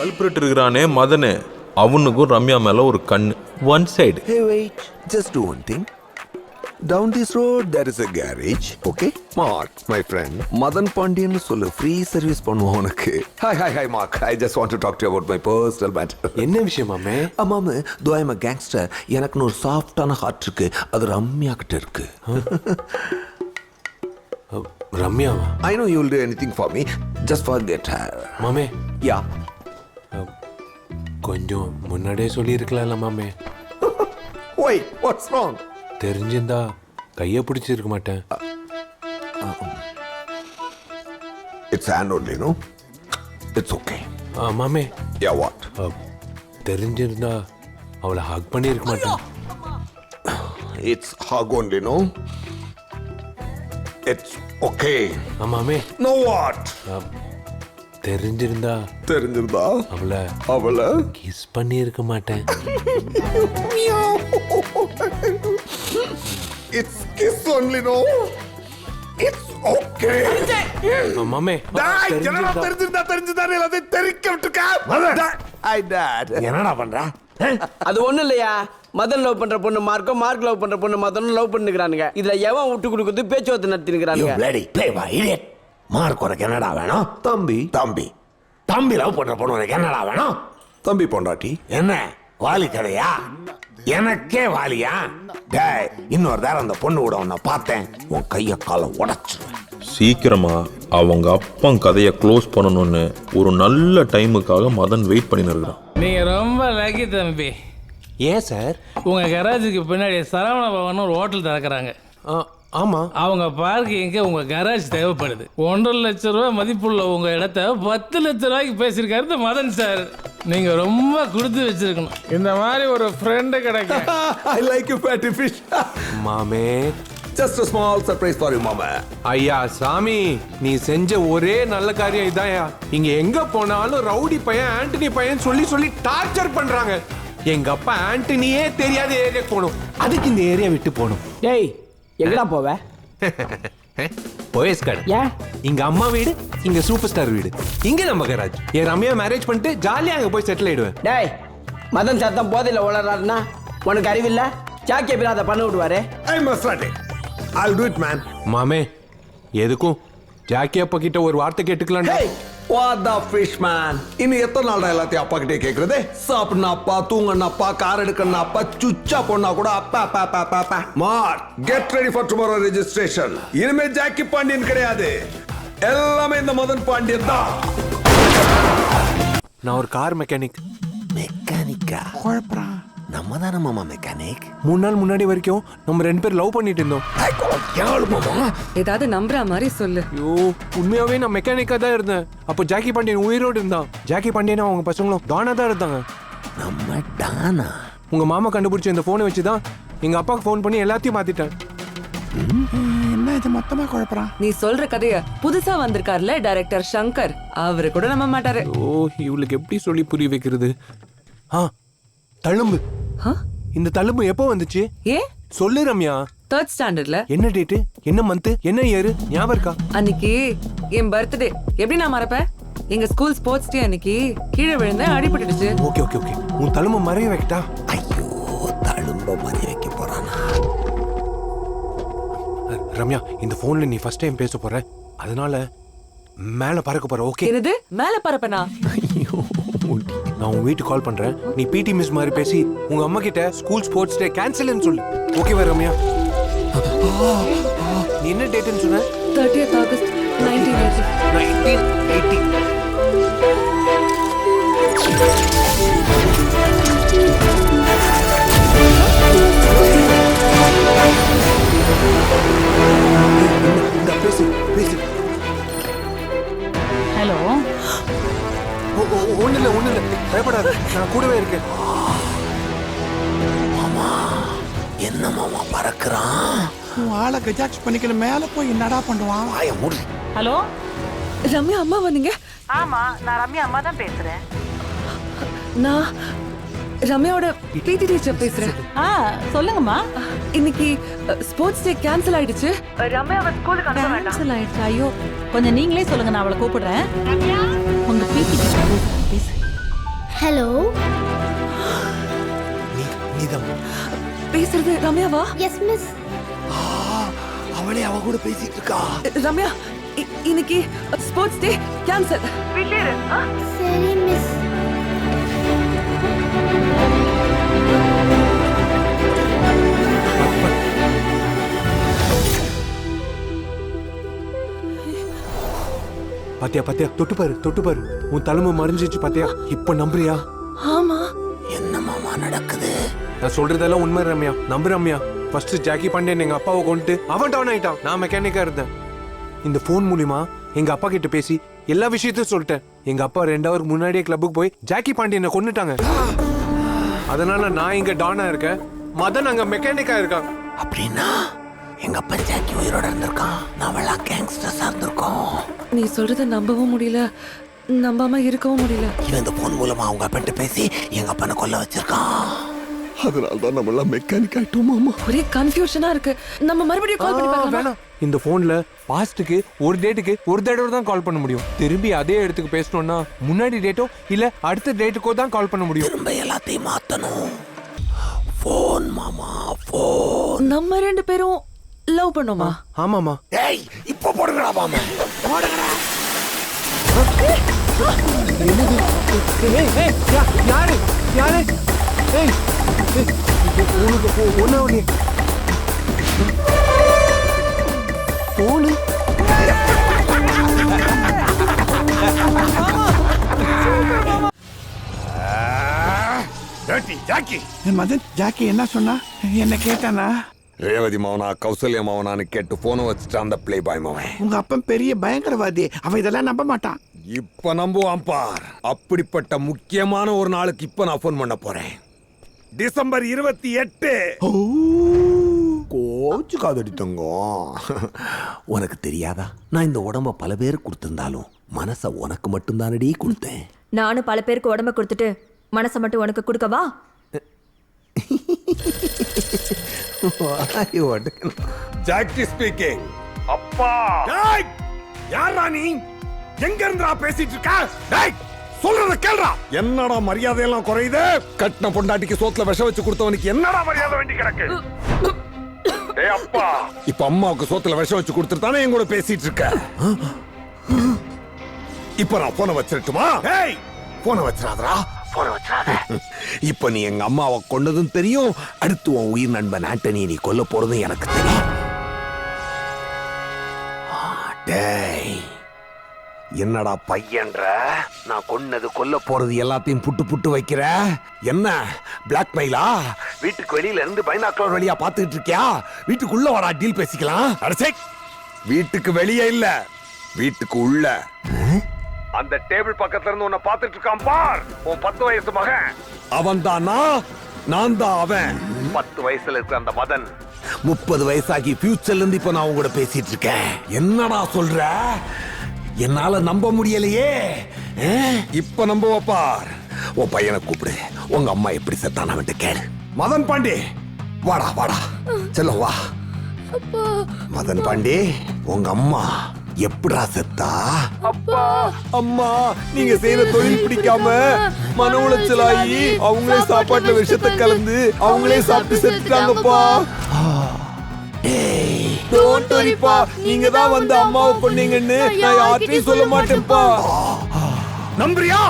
Culprit இருக்கிறானே மதனு. அவனுக்கும் ரம்யா மேல ஒரு கண்ணு. One side Hey, wait. Just do one thing. Down this road, there is a garage. Okay? Mark, my friend. Madan Pandian சொல்லு free service பண்ணுவோம் உனக்கு. Hi hi hi Mark I just want to talk to about my personal matter என்ன விஷயம் மாமே ஆமாம் தோ I'm gangster எனக்குன்னு ஒரு சாஃப்டான ஹார்ட் இருக்கு. அது ரம்யா கிட்ட இருக்கு. அ, ரம்யாவா? I know you will do anything for me just for get her மாமே. யா கொஞ்சம் முன்னாடியே சொல்லியிருக்கலாம்ல மாமே. ஒய் வாட்ஸ் ராங் தெரிஞ்சிருந்தா கையை பிடிச்சிருக்க மாட்டேன். It's hand only no it's okay மாமே. யா வாட் தெரிஞ்சிருந்தா அவளை ஹக் பண்ணியிருக்க மாட்டேன். It's hug only no it's okay ah, மாமே. நோ வாட் தெரிஞ்சிருந்தா தெரிஞ்சிருந்தா? அவளை அவளை? கிஸ் பண்ணியிருக்க மாட்டேன். It's kiss only no it's okay மாமே அ, தெரிஞ்சிருந்தா. தெரிஞ்சிருந்தா தெரிஞ்சுதா எல்லாத்தையும் தெரிக்க விட்டுருக்க? ஐ டாட் என்னடா பண்ற? அது ஒண்ணும் இல்லையா? மதன் லவ் பண்ற பொண்ணு மார்க்கும் மார்க் லவ் பண்ற பொண்ணு மதனும் லவ் பண்ணிக்கிறானுங்க. இதுல எவன் விட்டு கொடுக்குறது பேச்சுவார்த்தை நடத்தினுக்கிறானுங்க. மார்க் உனக்கு என்னடா வேணும்? தம்பி. தம்பி. தம்பி லவ் பண்ற பொண்ணு உனக்கு என்னடா வேணும்? தம்பி பொண்டாட்டி. என்ன? வாலி கதையா எனக்கே வாலியா? டேய் இன்னொரு தடவை அந்த பொண்ணு கூட உன்னை பார்த்தேன். உன் கைய காலை உடைச்சிருவேன். சீக்கிரமா அவங்க அப்பன் கதையை க்ளோஸ் பண்ணணும்னு ஒரு நல்ல டைமுக்காக மதன் வெயிட் பண்ணின்னு இருக்கிறான். நீங்க ரொம்ப லக்கி தம்பி. ஏன் சார்? உங்க கராஜுக்கு பின்னாடி சரவண பவன் ஒரு ஹோட்டல் திறக்கிறாங்க. ஆ, ஆமா. அவங்க பார்க்கிங்க்கு உங்க கராஜ் தேவைப்படுது. ஒன்றரை லட்ச ரூபாய் மதிப்புள்ள உங்க இடத்த பத்து லட்ச ரூபாய்க்கு பேசியிருக்காரு இந்த மதன் சார் நீங்க ரொம்ப கொடுத்து வச்சிருக்கணும். இந்த மாதிரி ஒரு ஃப்ரெண்டு கிடைக்க. I like you fatty fish மாமே. Just a small surprise for you மாமா. ஐயா சாமி நீ செஞ்ச ஒரே நல்ல காரியம் இதான்யா. இங்க எங்க போனாலும் ரவுடி பையன் ஆண்டனி பையன் சொல்லி சொல்லி டார்ச்சர் பண்றாங்க. எங்க அப்பா ஆண்டனியே தெரியாத ஏரியா போகணும். அதுக்கு இந்த ஏரியா விட்டு போகணும். டேய் எங்கடா போவ? போயஸ் கடை ஏன்? இங்க அம்மா வீடு இங்க சூப்பர் ஸ்டார் வீடு. இங்க நம்ம கராஜ் என் ரம்யா மேரேஜ் பண்ணிட்டு ஜாலியா அங்க போய் செட்டில் ஆயிடுவேன். டேய் மதன் சத்தம் போதையில உளறாருன்னா உனக்கு அறிவில்ல சாக்கிய பிற அதை பண்ண விடுவாரு. I must rod it I'll do it man மாமே எதுக்கும்? ஜாக்கி அப்பா கிட்ட ஒரு வார்த்தை கேட்டுக்கலாம்டா. Hey what the fish man இன்னும் எத்தனை நாள்டா எல்லாத்தையும் அப்பா கிட்டே தூங்கணும் அப்பா கார் எடுக்கணும் அப்பா சுச்சா பொண்ணா கூட அப்பா அப்பா அப்பா அப்பா get ready for tomorrow registration இனிமே ஜாக்கி பாண்டியன் கிடையாது. எல்லாமே இந்த மதன் பாண்டியன் தான். நான் ஒரு கார் மெக்கானிக் மெக்கானிக்கா குழப்பறான் நம்ம தானே மாமா மெக்கானிக் மூணு நாள் முன்னாடி வரைக்கும் நம்ம ரெண்டு பேரும் லவ் பண்ணிட்டு இருந்தோம். மாமா ஏதாவது நம்புற மாதிரி சொல்லு. ஐயோ உண்மையாவே நான் மெக்கானிக்கா தான் இருந்தேன். அப்போ ஜாக்கி பாண்டியன் உயிரோடு இருந்தான். ஜாக்கி பாண்டியன் அவங்க பசங்களும் தானா தான் இருந்தாங்க. நம்ம டானா உங்க மாமா கண்டுபிடிச்ச இந்த போனை வச்சு தான் எங்க அப்பாவுக்கு ஃபோன் பண்ணி எல்லாத்தையும் மாத்திட்டேன். என்ன இது மொத்தமா குழப்பறான் நீ சொல்ற கதைய புதுசா வந்திருக்காருல டைரக்டர் சங்கர். அவரு கூட நம்ப மாட்டாரு. ஓ இவளுக்கு எப்படி சொல்லி புரிய வைக்கிறது? ஆ தழும்பு? இந்த தழும்பு எப்போ வந்துச்சு? ஏ? சொல்லு ரம்யா. தேர்ட் ஸ்டாண்டர்ட்ல என்ன டேட்டு என்ன மந்த் என்ன இயர் ஞாபகம் இருக்கா? அன்னைக்கு என் பர்த்டே எப்படி நான் மறப்பேன் எங்க ஸ்கூல் ஸ்போர்ட்ஸ் டே அன்னைக்கு கீழே விழுந்து அடிபட்டுடுச்சு. ஓகே ஓகே ஓகே உன் தழும்பு மறைய வைக்கட்டா? ஐயோ தழும்ப மாதிரி வைக்க போறானா? ரம்யா இந்த போன்ல நீ ஃபர்ஸ்ட் டைம் பேச போற. அதனால மேல பறக்க போற ஓகே என்னது? மேல பரப்பனா நான் உன் வீட்டுக்கு கால் பண்றேன். நீ பிடி மிஸ் மாதிரி பேசி உங்க அம்மா கிட்ட ஸ்கூல் ஸ்போர்ட்ஸ் டே கேன்சல்னு சொல்லு. ஓகேவா ரம்யா? நீ என்ன டேட்னு சொன்ன? Thirtieth August nineteen eighty nineteen eighty ஆளை கஜாக்ஸ் பண்ணிக்கல மேல போய் என்னடா பண்ணுவான்? வாய மூடி. ஹலோ? ரம்யா அம்மா வந்தீங்க? ஆமா நான் ரம்யா அம்மா தான் பேசுறேன். நான் ரம்யாவோட பிடி டீச்சர் பேசுறேன். ஆ சொல்லுங்கம்மா. இன்னைக்கு ஸ்போர்ட்ஸ் டே கேன்சல் ஆயிடுச்சு. ரம்யாவை ஸ்கூலுக்கு அனுப்ப வேண்டாம். கேன்சல் ஆயிடுச்சு. ஐயோ. கொஞ்சம் நீங்களே சொல்லுங்க நான் அவளை கூப்பிடுறேன். உங்க பிடி பேசு. ஹலோ பேசுறது ரம்யாவா? எஸ் மிஸ் அவளே அவ கூட பேசிட்டு இருக்கா. ரம்யா இ- இன்னைக்கு ஸ்போர்ட்ஸ் டே கேன்சல் சரி மிஸ் பாத்தியா பாத்தியா தொட்டு பாரு தொட்டு பாரு. உன் தலைமை மறைஞ்சிச்சு பாத்தியா? இப்ப நம்புறியா? ஆமா. என்ன மாமா நடக்குது? நான் சொல்றதெல்லாம் உண்மை ரம்யா. நம்பு ரம்யா. ஃபர்ஸ்ட் ஜாக்கி பாண்டியன் எங்க அப்பாவை கொண்டு அவன் டவுன் ஆயிட்டான். நான் மெக்கானிக்கா இருந்தேன். இந்த ஃபோன் மூலியமா எங்க அப்பா கிட்ட பேசி எல்லா விஷயத்தையும் சொல்லிட்டேன். எங்க அப்பா ரெண்டு ஹவருக்கு முன்னாடியே கிளப்புக்கு போய் ஜாக்கி பாண்டியனை கொன்னுட்டாங்க. அதனால நான் இங்க டானா இருக்கேன். மதன் அங்க மெக்கானிக்கா இருக்கான். அப்படின்னா எங்க அப்பா ஜாக்கி உயிரோட இருந்திருக்கான். நாமெல்லாம் கேங்ஸ்டர்ஸா இருந்திருக்கோம் நீ சொல்றத நம்பவும் முடியல. நம்பாம இருக்கவும் முடியல. இவன் இந்த போன் மூலமா அவங்க அப்பன்ட்ட பேசி எங்க அப்பனை கொல்ல வச்சிருக்கான். அதனால தான் நம்ம எல்லாம் மெக்கானிக் ஆயிட்டோம் மாமா. ஒரே கன்ஃபியூஷனா இருக்கு. நம்ம மறுபடியும் கால் பண்ணி பார்க்கலாமா? வேணாம். இந்த போன்ல பாஸ்ட்டுக்கு ஒரு டேட்டுக்கு ஒரு தடவை தான் கால் பண்ண முடியும். திரும்பி அதே இடத்துக்கு பேசணும்னா முன்னாடி டேட்டோ இல்ல அடுத்த டேட்டுக்கோ தான் கால் பண்ண முடியும். திரும்ப எல்லாத்தையும் மாத்தணும். போன் மாமா போன் நம்ம ரெண்டு பேரும் லவ் பண்ணோமா? ஆமாமா ஏய் இப்ப போடுங்கடா மாமா. போடுங்கடா. யாரு யாரு ஏய் ஏய், உனக்கு போ- ஒண்ணு ஒண்ணு போனு ஜாக்கி என் மதன் ஜாக்கி என்ன சொன்னா? என்ன கேட்டானா? ரேவதி மவனா கௌசல்யா மவனான்னு கேட்டு போனை வச்சுட்டு அந்த பிளே பாய் மவன். உங்க அப்பன் பெரிய பயங்கரவாதி. அவன் இதெல்லாம் நம்ப மாட்டான். இப்ப நம்புவான் பார். அப்படிப்பட்ட முக்கியமான ஒரு நாளுக்கு இப்ப நான் ஃபோன் பண்ண போறேன். டிசம்பர் இருபத்தி எட்டு. கோச்சு காதடி தங்கம் உனக்கு தெரியாதா? நான் இந்த உடம்ப பல பேருக்கு கொடுத்திருந்தாலும் மனசை உனக்கு மட்டும்தானடி கொடுத்தேன். நானும் பல பேருக்கு உடம்ப கொடுத்துட்டு மனசை மட்டும் உனக்கு கொடுக்கவா. ஜாக்கி ஸ்பீக்கிங் அப்பா. டேய் யாரா நீ? எங்க இருந்துடா பேசிட்டு இருக்க? டேய் சொல்றத கேளுடா என்னடா மரியாதை எல்லாம் குறையுது? கட்டின பொண்டாட்டிக்கு சோத்துல விஷம் வச்சு கொடுத்தவனுக்கு என்னடா மரியாதை வேண்டி கிடக்கு? அப்பா. இப்ப அம்மாவுக்கு சோத்துல விஷம் வச்சு கொடுத்துட்டு தானே என் கூட பேசிட்டு இருக்க? இப்ப நான் போனை வச்சிரட்டுமா? போனை வச்சிராத. இப்ப நீ எங்க அம்மாவை கொண்டதும் தெரியும் அடுத்து உன் உயிர் நண்பன் ஆண்டனி நீ கொல்ல போறதும் எனக்கு தெரியும். டேய். என்னடா பையன்ற? நான் கொன்னது கொல்ல போறது எல்லாத்தையும் புட்டு புட்டு வைக்கிற? என்ன பிளாக்மெயிலா வீட்டுக்கு வெளியில இருந்து பைனாக்குலர் வழியா பாத்துக்கிட்டு இருக்கியா? வீட்டுக்குள்ள வாடா டீல் பேசிக்கலாம். அடச்சே வீட்டுக்கு வெளியே இல்ல வீட்டுக்கு உள்ள. அந்த டேபிள் பக்கத்துல இருந்து உன்னை பாத்துட்டு இருக்கான் பார். உன் பத்து வயசு மகன். அவன் தானா நான் தான் அவன். பத்து வயசுல இருக்கிற அந்த மதன். முப்பது வயசாகி ஃபியூச்சர்ல இருந்து இப்ப நான் உங்க கூட பேசிட்டு இருக்கேன். என்னடா சொல்ற? என்னால நம்ப முடியலையே? இப்ப நம்ப பார். உன் பையனை கூப்பிடு. உங்க அம்மா எப்படி செத்தான அவன்கிட்ட கேளு. மதன் பாண்டி வாடா வாடா. செல்லம் வா. மதன் பாண்டி உங்க அம்மா எப்படிடா செத்தா? அப்பா. அம்மா நீங்க செய்யற தொழில் பிடிக்காம மன உளைச்சலாகி அவங்களே சாப்பாட்டுல விஷத்தை கலந்து அவங்களே சாப்பிட்டு செத்துட்டாங்கப்பா. டோன்ட் வரிப்பா நீங்க தான் வந்து அம்மாவை கொன்னீங்கன்னு நான் யார்கிட்டயும் சொல்ல மாட்டேன்ப்பா. நம்புறியா?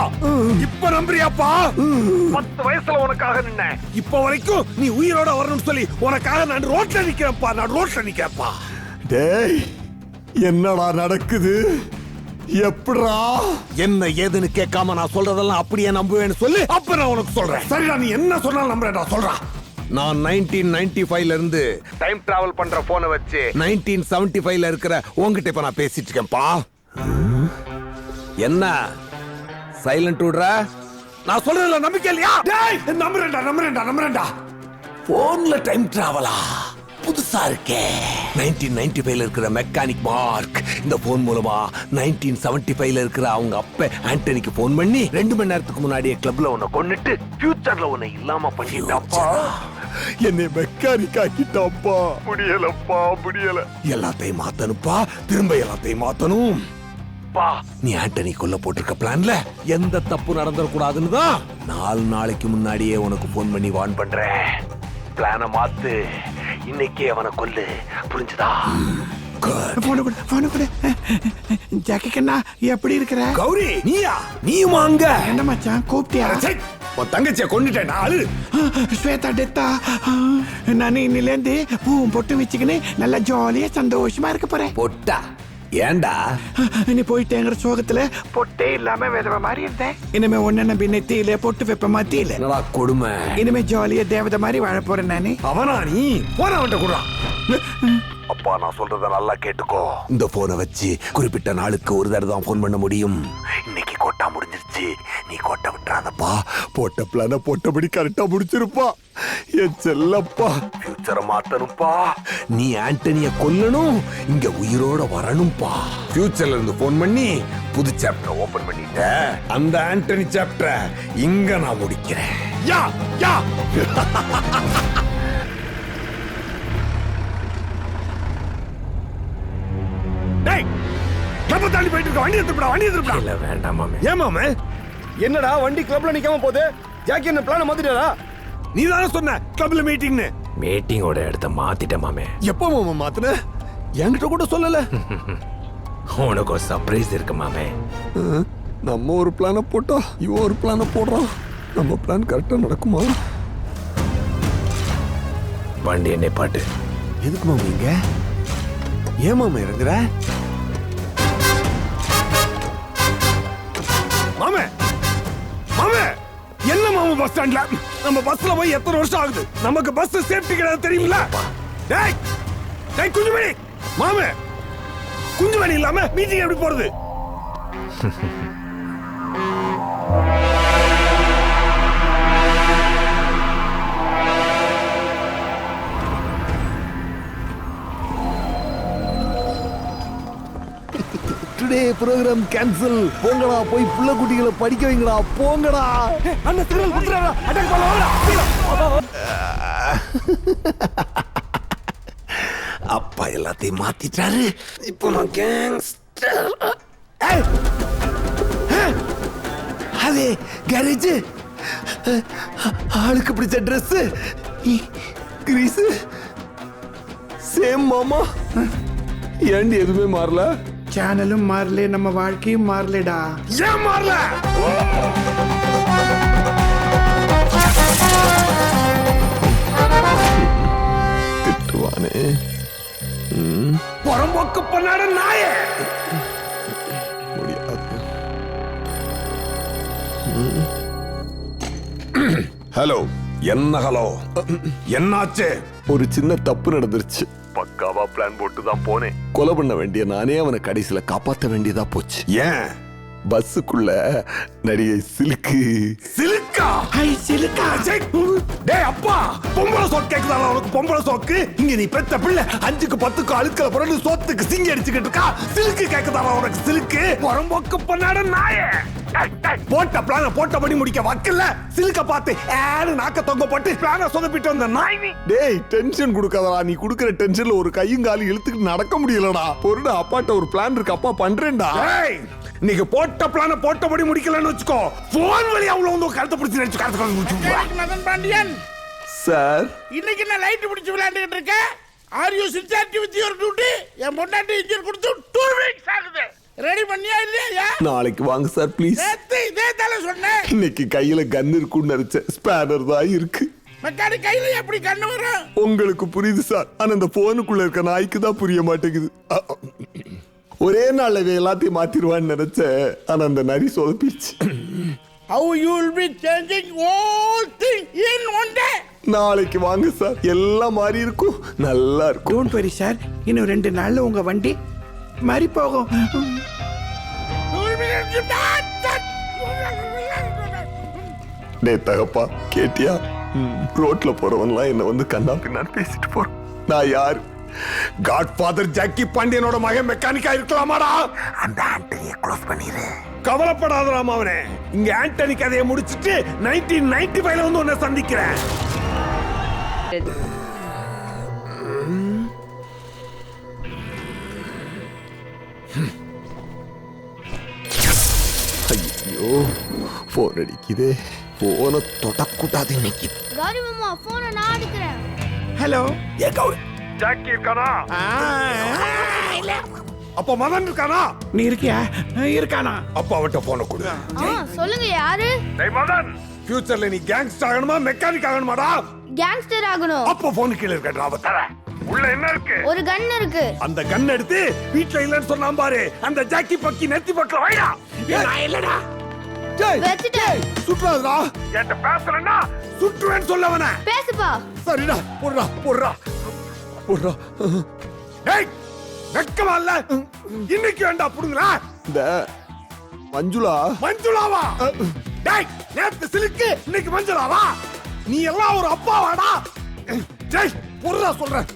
இப்ப நம்புறியாப்பா? பத்து வயசுல உனக்காக நின்ன இப்ப வரைக்கும் நீ உயிரோட வரணும்னு சொல்லி உனக்காக நான் ரோட்ல நிக்கிறேன்ப்பா. நான் ரோட்ல நிக்கிறேன்ப்பா. டேய் என்னடா நடக்குது? எப்படிடா? என்ன ஏதுன்னு கேட்காம நான் சொல்றதெல்லாம் அப்படியே நம்புவேன்னு சொல்லு அப்ப நான் உனக்கு சொல்றேன். சரிடா நீ என்ன சொன்னாலும் நம்புறேன்டா சொல்றா. நான் நைன்டீன் நைன்டி ஃபைவ்ல இருந்து டைம் டிராவல் பண்ற போனை வச்சு நைன்டீன் செவன்டி ஃபைவ்ல இருக்கிற உங்ககிட்ட இப்ப நான் பேசிட்டு இருக்கேன்ப்பா என்ன? சைலண்ட் விடுற? நான் சொல்றதுல நம்பிக்கை இல்லையா? டேய் நம்புறேன்டா நம்புறேன்டா நம்புறேன்டா. போன்ல டைம் டிராவலா புதுசா இருக்கே. நைன்டீன் நைன்டி ஃபைவ்ல இருக்கிற மெக்கானிக் மார்க் இந்த போன் மூலமா நைன்டீன் செவன்டி ஃபைவ்ல இருக்கிற அவங்க அப்ப ஆண்டனிக்கு போன் பண்ணி ரெண்டு மணி நேரத்துக்கு முன்னாடியே கிளப்ல உன்னை கொன்னுட்டு ஃபியூச்சர்ல உன்னை இல்லாம பண்ணிட்டாப்பா என்னை மெக்கானிக் ஆக்கிட்டாப்பா. முடியலப்பா முடியல. எல்லாத்தையும் மாத்தணுப்பா திரும்ப எல்லாத்தையும் மாத்தணும். அப்பா நீ ஆண்டனி கொல்ல போட்டிருக்க பிளான்ல எந்த தப்பு நடந்துடக்கூடாதுன்னு தான் நாலு நாளைக்கு முன்னாடியே உனக்கு ஃபோன் பண்ணி வார்ன் பண்றேன். பிளான மாத்து. இன்னைக்கே அவனை கொல்லு. புரிஞ்சுதா? போன கூட போன கூட. ஜாக்கி கண்ணா எப்படி இருக்கிற? கௌரி நீயா? நீயுமா அங்க? என்ன மச்சான் கூப்பிட்டியா? உன் தங்கச்சிய கொண்டுட்டேன் ஆளு ஸ்வேதா டெத்தா நான் இன்னிலேருந்து பூவும் பொட்டு வச்சுக்கின்னு நல்லா ஜாலியா சந்தோஷமா இருக்க போறேன். பொட்டா? ஏன்டா? நீ போயிட்டேங்கிற சோகத்துல பொட்டே இல்லாம விதவ மாதிரி இருந்தேன். இனிமே ஒன்னு நம்பி நெத்தியில பொட்டு வைப்ப மத்தியில. கொடுமை? இனிமே ஜாலியா தேவதை மாதிரி வாழ போறேன் நானு. அவனா நீ? போன அவன்கிட்ட குடுறான் அப்பா நான் சொல்றத நல்லா கேட்டுக்கோ. இந்த போனை வச்சு குறிப்பிட்ட நாளுக்கு ஒரு தடவை தான் போன் பண்ண முடியும். இன்னைக்கு கோட்டா முடிஞ்சிருச்சு. நீ கோட்டை விட்டுறாதப்பா. போட்ட பிளான போட்டபடி கரெக்டா முடிச்சிருப்பா. என் செல்லப்பா. ஃபியூச்சரை மாத்தணும்ப்பா. நீ ஆண்டனிய கொல்லணும் இங்க உயிரோட வரணும்ப்பா. ஃபியூச்சர்ல இருந்து போன் பண்ணி புது சாப்டர் ஓபன் பண்ணிட்ட. அந்த ஆண்டனி சாப்டரை இங்க நான் முடிக்கிறேன். யா யா. கிளப்ப தாண்டி போயிட்டு இருக்க வண்டி எடுத்துடா வண்டி எடுத்துடா இல்ல வேண்டாம் மாமே. ஏன் மாமே? என்னடா வண்டி கிளப்ல நிக்காம போகுது? ஜாக்கி என்ன பிளான மாத்திட்டாரா நீ தானே சொன்ன கிளப்ல மீட்டிங்னு மீட்டிங்கோட இடத்த மாத்திட்டேன் மாமே. எப்போ மாமா மாத்துன? என்கிட்ட கூட சொல்லல. உனக்கு ஒரு சர்ப்ரைஸ் இருக்கு மாமே. நம்ம ஒரு பிளான போட்டா இவன் ஒரு பிளான போடுறான். நம்ம பிளான் கரெக்டா நடக்குமா? வண்டி என்னை பாட்டு. எதுக்கு மாமா இங்க? ஏன் மாமா இறங்குற? மாமே மாமே என்ன மாமா பஸ் ஸ்டாண்ட்ல நம்ம பஸ்ல போய் எத்தனை வருஷம் ஆகுது? நமக்கு பஸ் சேஃப்டி கிடையாது தெரியுங்களா டேய் டேய் குஞ்சுமணி மாமே குஞ்சுமணி இல்லாம மீட்டிங் எப்படி போறது? டுடே ப்ரோகிராம் கேன்சல் போங்கடா போய் புள்ள குட்டிகளை படிக்க வைங்கடா போங்கடா. அண்ணா திருநெல் குத்துறாடா அட்டாக் பண்ண அப்பா எல்லாத்தையும் மாத்திட்டாரு. இப்போ நான் கேங்ஸ்டர் அதே கேரேஜ் ஆளுக்கு பிடிச்ச ட்ரெஸ் கிரீஸ் சேம் மாமா. ஏண்டி எதுவுமே மாறல? சேனலும் மாறல நம்ம வாழ்க்கையும் மாறலடா ஏன் மாறல திட்டுவானே புறம்போக்கு பண்ணாட நாயே முடியாது ஹலோ என்ன ஹலோ என்னாச்சு ஒரு சின்ன தப்பு நடந்துருச்சு. பக்காவா பிளான் போட்டு தான் போனேன். கொலை பண்ண வேண்டிய நானே அவனை கடைசியில காப்பாத்த வேண்டியதா போச்சு. ஏன்? பஸ்ஸுக்குள்ள நடிகை சிலுக்கு? சிலுக்கா ஹை சிலுக்கா டேய் அப்பா பொம்பளை சோக்கு கேக்குதா உனக்கு? பொம்பளை சோக்கு? இங்க நீ பெத்த பிள்ளை. அஞ்சுக்கு பத்துக்கு அழுக்கல புரண்டு சோத்துக்கு சிங்கி அடிச்சுக்கிட்டு இருக்கா? சிலுக்கு கேக்குதா உனக்கு சிலுக்கு புறம்போக்கு பண்ணாட நாயே. போட்ட பிளான போட்டபடி முடிக்க வக்கல்ல. சிலுக்க பார்த்து ஏன்னு நாக்க தொங்க போட்டு பிளான சொதப்பிட்டு வந்த நாய் டேய் டென்ஷன் கொடுக்காதடா. நீ குடுக்குற டென்ஷன்ல ஒரு கையும் காலும் இழுத்துக்கிட்டு நடக்க முடியலடா. பொருடா அப்பாட்ட ஒரு பிளான் இருக்கு. அப்பா பண்றேன்டா. நீங்க போட்ட பிளான போட்டபடி முடிக்கலன்னு வச்சுக்கோ. போன் வழியா உள்ள வந்து கழுத்தை பிடிச்சி நினைச்சு கழுத்து மதன் பாண்டியன். சார். இன்னைக்கு நான் லைட் பிடிச்சு விளையாண்டுகிட்டு இருக்கேன் are you sincerity with your duty என் பொண்டாட்டி இன்ஜின் கொடுத்து டூ வீக்ஸ் ஆகுது. ரெடி பண்ணியா இல்லையா? நாளைக்கு வாங்க சார் ப்ளீஸ் நேத்து இதே தானே சொன்னேன். இன்னைக்கு கையில கன் இருக்கும்னு நினைச்சேன். ஸ்பேனர் தான் இருக்கு. மெக்கானிக் கையில எப்படி கண்ணு வரும்? உங்களுக்கு புரியுது சார். ஆனா இந்த போனுக்குள்ள இருக்க நாய்க்கு தான் புரிய மாட்டேங்குது. ஒரே நாள்ல இவன் எல்லாத்தையும் மாத்திருவான்னு நினைச்சேன். ஆனா அந்த நரி சொதப்பிச்சு how you will be changing all thing in one day நாளைக்கு வாங்க சார். எல்லாம் மாறி இருக்கும். நல்லா இருக்கும். டோன்ட் வரி சார் இன்னும் ரெண்டு நாள்ல உங்க வண்டி மாறி போகும். டே தகப்பா கேட்டியா? ரோட்ல போறவன்லாம் என்ன வந்து கண்ணா பின்னான்னு பேசிட்டு போறான். நான் யார்? காட் ஃபாதர் ஜாக்கி பாண்டியனோட மகன் மெக்கானிக்கா இருக்கலாமாடா அந்த ஆண்டனியை க்ளோஸ் பண்ணிடு கவலைப்படாதராம் அவனே இங்க ஆண்டனி கதையை முடிச்சிட்டு நைன்டீன் நைன்டி ஃபைவ்ல வந்து உன்னை சந்திக்கிறேன். ஐயோ போன் அடிக்குதே. போனை தொடக்கூடாது இன்னைக்கு. கௌரி மாமா போனை நான் எடுக்கிறேன். ஹலோ ஜாக்கி இருக்கானா அப்ப மதன் இருக்கானா? நீ இருக்கியா? இருக்கானா? அப்ப அவட்ட போன கொடு. சொல்லுங்க யாரு? டேய் மதன் ஃபியூச்சர்ல நீ கேங்ஸ்டர் ஆகணுமா மெக்கானிக் ஆகணுமாடா? கேங்ஸ்டர் ஆகணும். அப்ப போன் கீழ இருக்கடா அவ தர. உள்ள என்ன இருக்கு? ஒரு கன் இருக்கு. அந்த கன் எடுத்து வீட்ல இல்லன்னு சொன்னா பாரு. அந்த ஜாக்கி பக்கி நெத்தி பக்கல வைடா. நான் இல்லடா. வச்சுட்டேன். சுற்றாதடா என்கிட்ட பேசலன்னா சுற்றுவேன்னு சொல்லவன. பேசுப்பா. சரிடா போடுறா போடுறா போடுறா. டேய் வெக்கமா இல்ல? இன்னைக்கு வேண்டா புடுங்களா இந்த மஞ்சுளா? மஞ்சுளாவா? டேய் நேத்து சிலுக்கு இன்னைக்கு மஞ்சுளாவா? நீ எல்லாம் ஒரு அப்பாவாடா? டேய் பொருளா சொல்றேன்.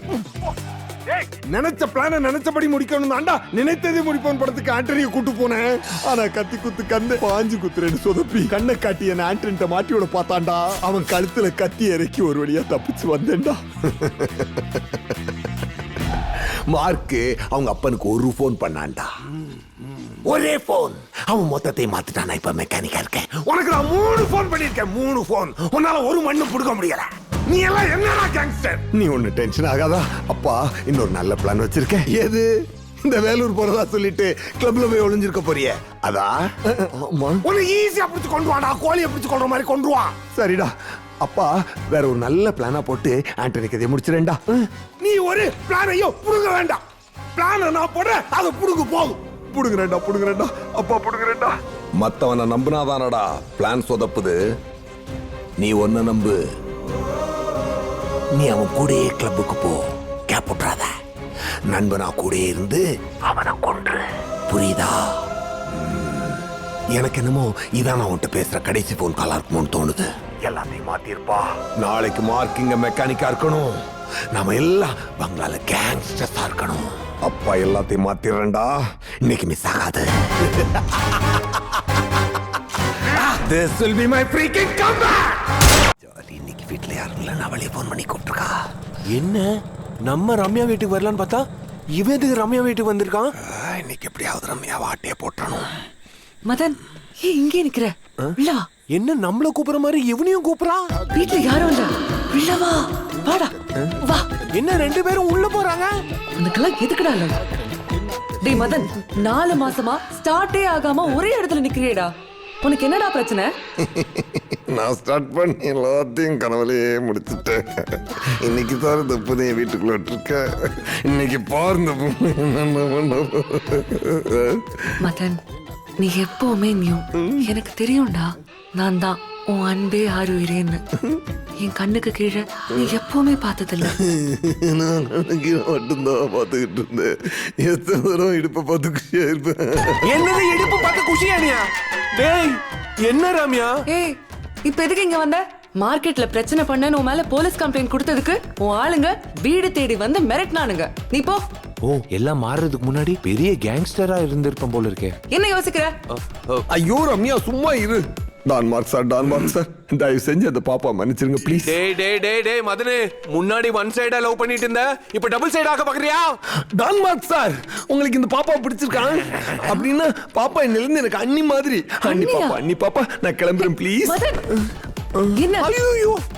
நினைச்ச பிளான நினைச்சபடி முடிக்கணும் தாண்டா நினைத்ததை முடிப்போம் படத்துக்கு ஆண்டனியை கூட்டு போனேன். ஆனா கத்தி குத்து கண்ணு பாஞ்சு குத்துறேன்னு சொதப்பி கண்ணை காட்டி என்ன ஆண்டனிட்ட மாட்டி விட பார்த்தான்டா. அவன் கழுத்துல கத்தி இறக்கி ஒரு வழியா தப்பிச்சு வந்தேன்டா. மார்க்கு அவங்க அப்பனுக்கு ஒரு ஃபோன் பண்ணான்டா. ஒரே ஃபோன் அவன் மொத்தத்தை மாத்திட்டான் இப்ப மெக்கானிக்கா இருக்கேன். உனக்கு நான் மூணு ஃபோன் பண்ணிருக்கேன் மூணு ஃபோன் உன்னால ஒரு மண்ணு பிடுக்க முடியல. நீ எல்லாம் என்னடா கேங்ஸ்டர் நீ ஒண்ணு டென்ஷன் ஆகாதா? அப்பா இன்னொரு நல்ல பிளான் வச்சிருக்கேன். எது? இந்த வேலூர் போறதா சொல்லிட்டு கிளப்ல போய் ஒளிஞ்சிருக்க போறிய. அதா? உன்னை ஈஸியா பிடிச்சு கொண்டு வாடா. கோழியை பிடிச்சு கொள்ற மாதிரி கொண்டு வா. சரிடா. அப்பா வேற ஒரு நல்ல பிளானா போட்டு ஆண்டனி கதையை முடிச்சிரேன்டா நீ ஒரு பிளானையும் புடுங்க வேண்டாம். பிளான நான் போடுறேன். அதை புடுங்க போதும். புடுங்குறேன்டா புடுங்குறேன்டா. அப்பா புடுங்குறேன்டா. மத்தவனை நம்புனாதானடா பிளான் சொதப்புது. நீ ஒன்ன நம்பு. நீ அவன் கூடயே கிளப்புக்கு போ. கேப் விட்றாத. நண்பனா கூடயே இருந்து அவனை கொன்று. புரியுதா? எனக்கு என்னமோ இதான் நான் உன்ட்ட பேசுற கடைசி போன் காலா இருக்குமோன்னு தோணுது. எல்லாத்தையும் மாத்திருப்பா. நாளைக்கு மார்க்கிங்க மெக்கானிக்கா இருக்கணும். நாம எல்லாம் பங்களால கேங்ஸ்டர்ஸா இருக்கணும். அப்பா எல்லாத்தையும் மாத்திடுறேன்டா. இன்னைக்கு மிஸ் ஆகாது. This will be my freaking comeback! இல்ல நான் வெளியே போன் பண்ணி கூப்பிட்டுருக்கா? என்ன? நம்ம ரம்யா வீட்டுக்கு வரலான்னு பார்த்தா இவன் எதுக்கு ரம்யா வீட்டுக்கு வந்திருக்கான்? இன்னைக்கு எப்படியாவது ரம்யா வாட்டிய போட்டணும் மதன் ஏன் இங்கே நிக்கிற. உள்ள வா என்ன நம்மள கூப்பிடுற மாதிரி இவனையும் கூப்பிடுறான் வீட்ல யாரும் இல்ல. உள்ள வா. வாடா. வா. என்ன ரெண்டு பேரும் உள்ள போறாங்க? உனக்கெல்லாம் எதுக்குடா இல்லை டேய் மதன் நாலு மாசமா ஸ்டார்ட்டே ஆகாம ஒரே இடத்துல நிக்கிறியேடா. உனக்கு என்னடா பிரச்சனை? நான் ஸ்டார்ட் பண்ணி எல்லாத்தையும் கனவுலையே முடிச்சுட்டேன். இன்னைக்கு தான் இந்த புதைய வீட்டுக்குள்ள விட்டுருக்கேன் இன்னைக்கு பாரு இந்த. மதன் நீ எப்பவுமே நியூ. எனக்கு தெரியும்டா நான் தான் உன் அன்பே ஆறுயிரேன்னு என் கண்ணுக்கு கீழே நீ எப்பவுமே பார்த்ததில்ல. நான் அன்னைக்கு மட்டும்தான் பார்த்துக்கிட்டு இருந்தேன். எத்தனை தடவை இடுப்பை பார்த்து குஷியா இருப்பேன். என்னது இடுப்பு பார்த்து குஷியானியா டேய் என்ன ரம்யா? ஏய் இப்ப எதுக்கு இங்க வந்த? மார்க்கெட்ல பிரச்சனை பண்ண உன் மேல போலீஸ் கம்ப்ளைண்ட் கொடுத்ததுக்கு உன் ஆளுங்க வீடு தேடி வந்து மிரட்டினானுங்க. நீ போ. ஓ எல்லாம் மாறுறதுக்கு முன்னாடி பெரிய கேங்ஸ்டரா இருந்திருப்பேன் போல இருக்கே. என்ன யோசிக்கிற? ஐயோ ரம்யா சும்மா இரு. Don Mark sir don Mark sir தயவு செஞ்சு அந்த பாப்பா மன்னிச்சிருங்க ப்ளீஸ் டேய் டேய் டேய் டேய் மதனு முன்னாடி ஒன் சைடா லவ் பண்ணிட்டு இருந்த இப்ப டபுள் சைடு ஆக்க பாக்குறியா டான் மார்க் சார் உங்களுக்கு இந்த பாப்பா பிடிச்சிருக்கான் அப்படின்னா பாப்பா என்னிலிருந்து எனக்கு அண்ணி மாதிரி. அண்ணி? பாப்பா அண்ணி பாப்பா நான் கிளம்புறேன் ப்ளீஸ் என்ன?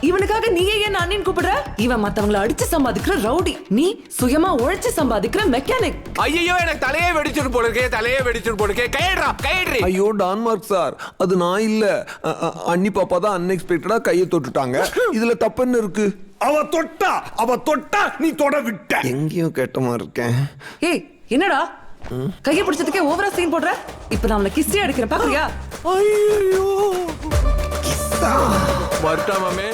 இவனுக்காக நீ ஏன் அண்ணன் கூப்பிடுற? இவன் மத்தவங்கள அடிச்சு சம்பாதிக்கிற ரவுடி. நீ சுயமா உழைச்சு சம்பாதிக்கிற மெக்கானிக் ஐயோ எனக்கு தலையே வெடிச்சிட்டு போல இருக்கே தலையே வெடிச்சிட்டு போல இருக்கே. கையடுறா கையடுறி ஐயோ டான்மார்க் சார் அது நான் இல்ல. அண்ணி பாப்பா தான் அன்எக்ஸ்பெக்டடா கையை தொட்டுட்டாங்க. இதுல தப்புன்னு இருக்கு? அவ தொட்டா அவ தொட்டா நீ தொட விட்ட எங்கேயும் கேட்ட மாதிரி இருக்கேன். ஏய் என்னடா? கைய பிடிச்சதுக்கே ஓவரா சீன் போடுற? இப்ப நான் அவளை கிஸ்ஸே அடிக்கிறேன் பாக்குறியா? ஐயோ வரட்டா மாமே.